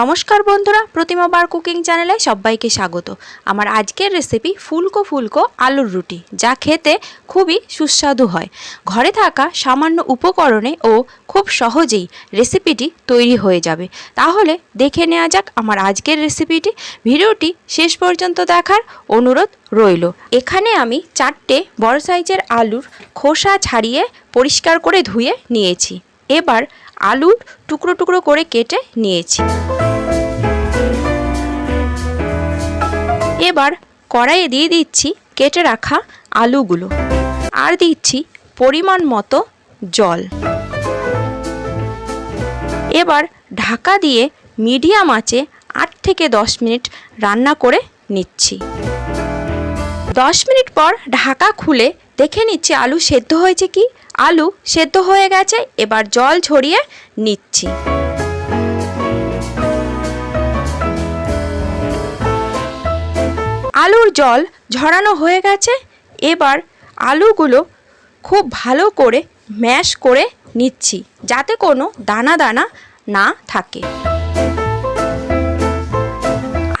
নমস্কার বন্ধুরা, প্রতিমা বার কুকিং চ্যানেলে সবাইকে স্বাগত। আমার আজকের রেসিপি ফুলকো ফুলকো আলুর রুটি, যা খেতে খুবই সুস্বাদু হয়। ঘরে থাকা সামান্য উপকরণে ও খুব সহজেই রেসিপিটি তৈরি হয়ে যাবে। তাহলে দেখে নেওয়া যাক আমার আজকের রেসিপিটি ভিডিওটি শেষ পর্যন্ত দেখার অনুরোধ রইল। এখানে আমি চারটে বড় সাইজের আলুর খোসা ছাড়িয়ে পরিষ্কার করে ধুয়ে নিয়েছি। এবার আলুর টুকরো টুকরো করে কেটে নিয়েছি। এবার কড়াইয়ে দিয়ে দিচ্ছি কেটে রাখা আলুগুলো। আর দিচ্ছি পরিমাণ মতো জল। এবার ঢাকা দিয়ে মিডিয়াম আঁচে আট থেকে দশ মিনিট রান্না করে নিচ্ছি। দশ মিনিট পর ঢাকা খুলে দেখে নিচ্ছি আলু সেদ্ধ হয়েছে কি? আলু সেদ্ধ হয়ে গেছে, এবার জল ছড়িয়ে নিচ্ছি। আলুর জল ঝরানো হয়ে গেছে। এবার আলুগুলো খুব ভালো করে ম্যাশ করে নিচ্ছি, যাতে কোনো দানা দানা না থাকে।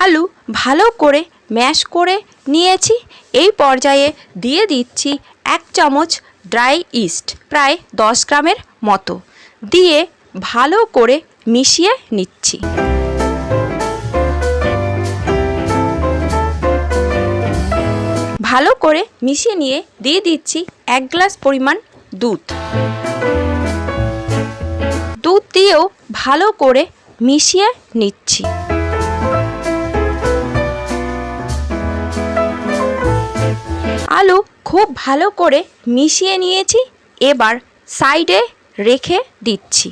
আলু ভালো করে ম্যাশ করে নিয়েছি। এই পর্যায়ে দিয়ে দিচ্ছি এক চামচ ড্রাই ইস্ট, প্রায় দশ গ্রামের মতো। দিয়ে ভালো করে মিশিয়ে নিচ্ছি। ভালো করে মিশিয়ে নিয়ে দিয়ে দিচ্ছি এক গ্লাস পরিমাণ দুধ। দুধ দিয়েও ভালো করে মিশিয়ে নিচ্ছি। আলু খুব ভালো করে মিশিয়ে নিয়েছি, এবার সাইডে রেখে দিচ্ছি।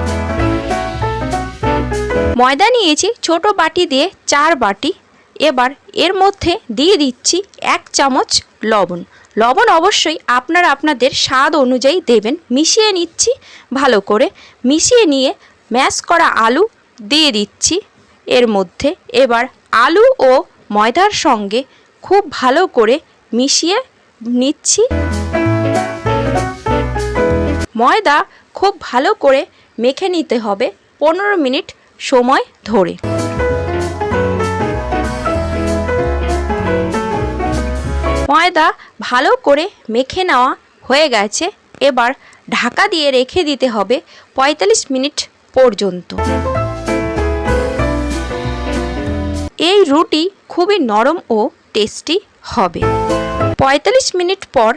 ময়দা নিয়েছি ছোট বাটি দিয়ে চার বাটি এবার এর মধ্যে দিয়ে দিচ্ছি এক চামচ লবণ। লবণ অবশ্যই আপনারা আপনাদের স্বাদ অনুযায়ী দেবেন। মিশিয়ে নিচ্ছি ভালো করে। মিশিয়ে নিয়ে ম্যাশ করা আলু দিয়ে দিচ্ছি এর মধ্যে। এবার আলু ও ময়দার সঙ্গে খুব ভালো করে মিশিয়ে নিচ্ছি। ময়দা খুব ভালো করে মেখে নিতে হবে। পনেরো মিনিট সময় ধরে। ময়দা ভালো করে মেখে নেওয়া হয়ে গেছে। এবার ঢাকা দিয়ে রেখে দিতে হবে পঁয়তাল্লিশ মিনিট পর্যন্ত। এই রুটি খুবই নরম ও টেস্টি হবে। পঁয়তাল্লিশ মিনিট পর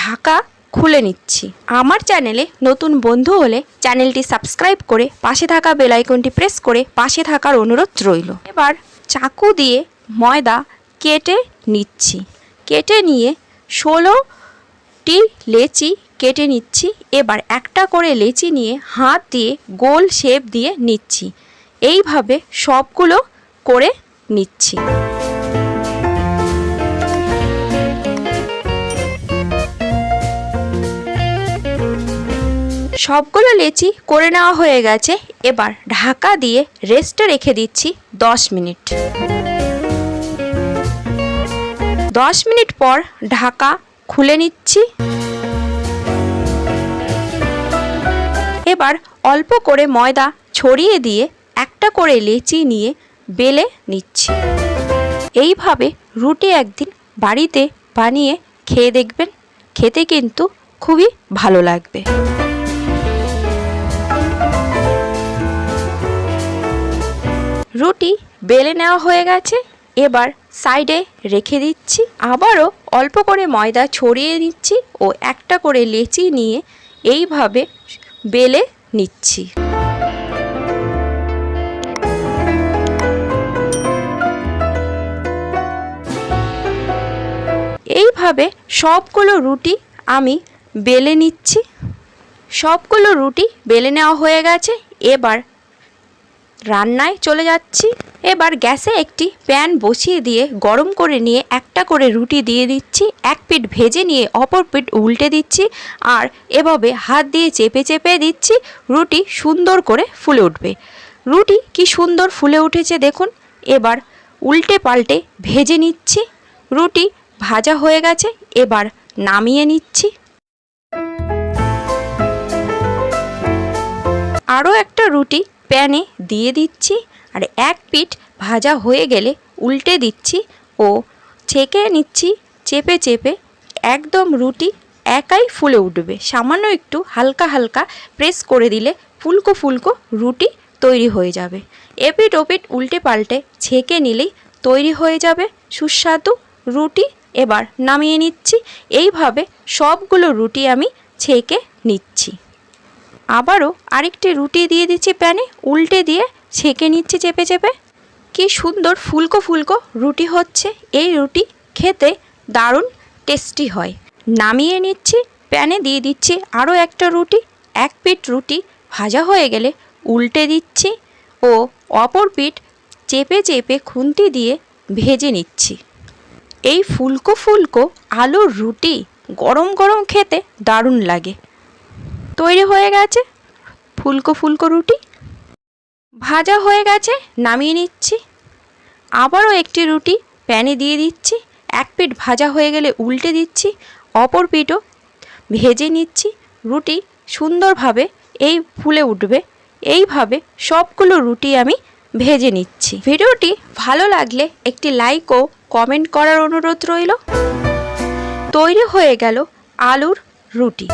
ঢাকা খুলে নিচ্ছি। আমার চ্যানেলে নতুন বন্ধু হলে চ্যানেলটি সাবস্ক্রাইব করে পাশে থাকা বেল আইকনটি প্রেস করে পাশে থাকার অনুরোধ রইল। এবার চাকু দিয়ে ময়দা কেটে নিচ্ছি। কেটে নিয়ে ষোলোটি লেচি কেটে নিচ্ছি। এবার একটা করে লেচি নিয়ে হাত দিয়ে গোল শেপ দিয়ে নিচ্ছি। এইভাবে সবগুলো করে নিচ্ছি। সবগুলো লেচি করে নেওয়া হয়ে গেছে। এবার ঢাকা দিয়ে রেস্টে রেখে দিচ্ছি দশ মিনিট। দশ মিনিট পর ঢাকা খুলে নিচ্ছি। এবার অল্প করে ময়দা ছড়িয়ে দিয়ে একটা করে লেচি নিয়ে বেলে নিচ্ছি। এইভাবে রুটি একদিন বাড়িতে বানিয়ে খেয়ে দেখবেন, খেতে কিন্তু খুবই ভালো লাগবে। রুটি বেলে নেওয়া হয়ে গেছে, এবার সাইডে রেখে দিচ্ছি। আবারও অল্প করে ময়দা ছড়িয়ে নিচ্ছি ও একটা করে লেচি নিয়ে এইভাবে বেলে নিচ্ছি। এইভাবে সবগুলো রুটি আমি বেলে নিচ্ছি। সবগুলো রুটি বেলে নেওয়া হয়ে গেছে। এবার রান্নায় চলে যাচ্ছি। এবার গ্যাসে একটি প্যান বসিয়ে দিয়ে গরম করে নিয়ে একটা করে রুটি দিয়ে দিচ্ছি। এক পিঠ ভেজে নিয়ে অপর পিঠ উল্টে দিচ্ছি আর এভাবে হাত দিয়ে চেপে চেপে দিচ্ছি। রুটি সুন্দর করে ফুলে উঠবে। রুটি কি সুন্দর ফুলে উঠেছে দেখুন। এবার উল্টে পাল্টে ভেজে নিচ্ছি। রুটি ভাজা হয়ে গেছে, এবার নামিয়ে নিচ্ছি। আরও একটা রুটি প্যানে দিয়ে দিচ্ছি আর এক পিঠ ভাজা হয়ে গেলে উল্টে দিচ্ছি ও ছেঁকে নিচ্ছি চেপে চেপে। একদম রুটি একাই ফুলে উঠবে। সামান্য একটু হালকা হালকা প্রেস করে দিলে ফুলকো ফুলকো রুটি তৈরি হয়ে যাবে। এপিট ওপিট উল্টে পাল্টে ছেঁকে নিলেই তৈরি হয়ে যাবে। সুস্বাদু রুটি। এবার নামিয়ে নিচ্ছি। এইভাবে সবগুলো রুটি আমি ছেঁকে নিচ্ছি। আবারও আরেকটি রুটি দিয়ে দিচ্ছি প্যানে, উল্টে দিয়ে ছেঁকে নিচ্ছি চেপে চেপে। কি সুন্দর ফুলকো ফুলকো রুটি হচ্ছে। এই রুটি খেতে দারুণ টেস্টি হয়। নামিয়ে নিচ্ছি, প্যানে দিয়ে দিচ্ছি আরও একটা রুটি। এক পিঠ রুটি ভাজা হয়ে গেলে উল্টে দিচ্ছি ও অপর পিঠ চেপে চেপে খুন্তি দিয়ে ভেজে নিচ্ছি। এই ফুলকো ফুলকো আলুর রুটি গরম গরম খেতে দারুণ লাগে। তৈরি হয়ে গেছে। ফুলকো ফুলকো রুটি। ভাজা হয়ে গেছে, নামিয়ে নিচ্ছি। আবারও একটি রুটি প্যানে দিয়ে দিচ্ছি। এক পিঠ ভাজা হয়ে গেলে উল্টে দিচ্ছি, অপর পিঠও ভেজে নিচ্ছি। রুটি সুন্দরভাবে এই ফুলে উঠবে। এইভাবে সবগুলো রুটি আমি ভেজে নিচ্ছি। ভিডিওটি ভালো লাগলে একটি লাইক ও কমেন্ট করার অনুরোধ রইল। তৈরি হয়ে গেল আলুর রুটি।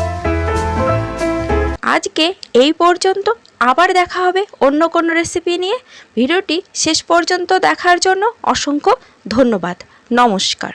আজকে এই পর্যন্ত। আবার দেখা হবে অন্য কোনো রেসিপি নিয়ে। ভিডিওটি শেষ পর্যন্ত দেখার জন্য অসংখ্য ধন্যবাদ। নমস্কার।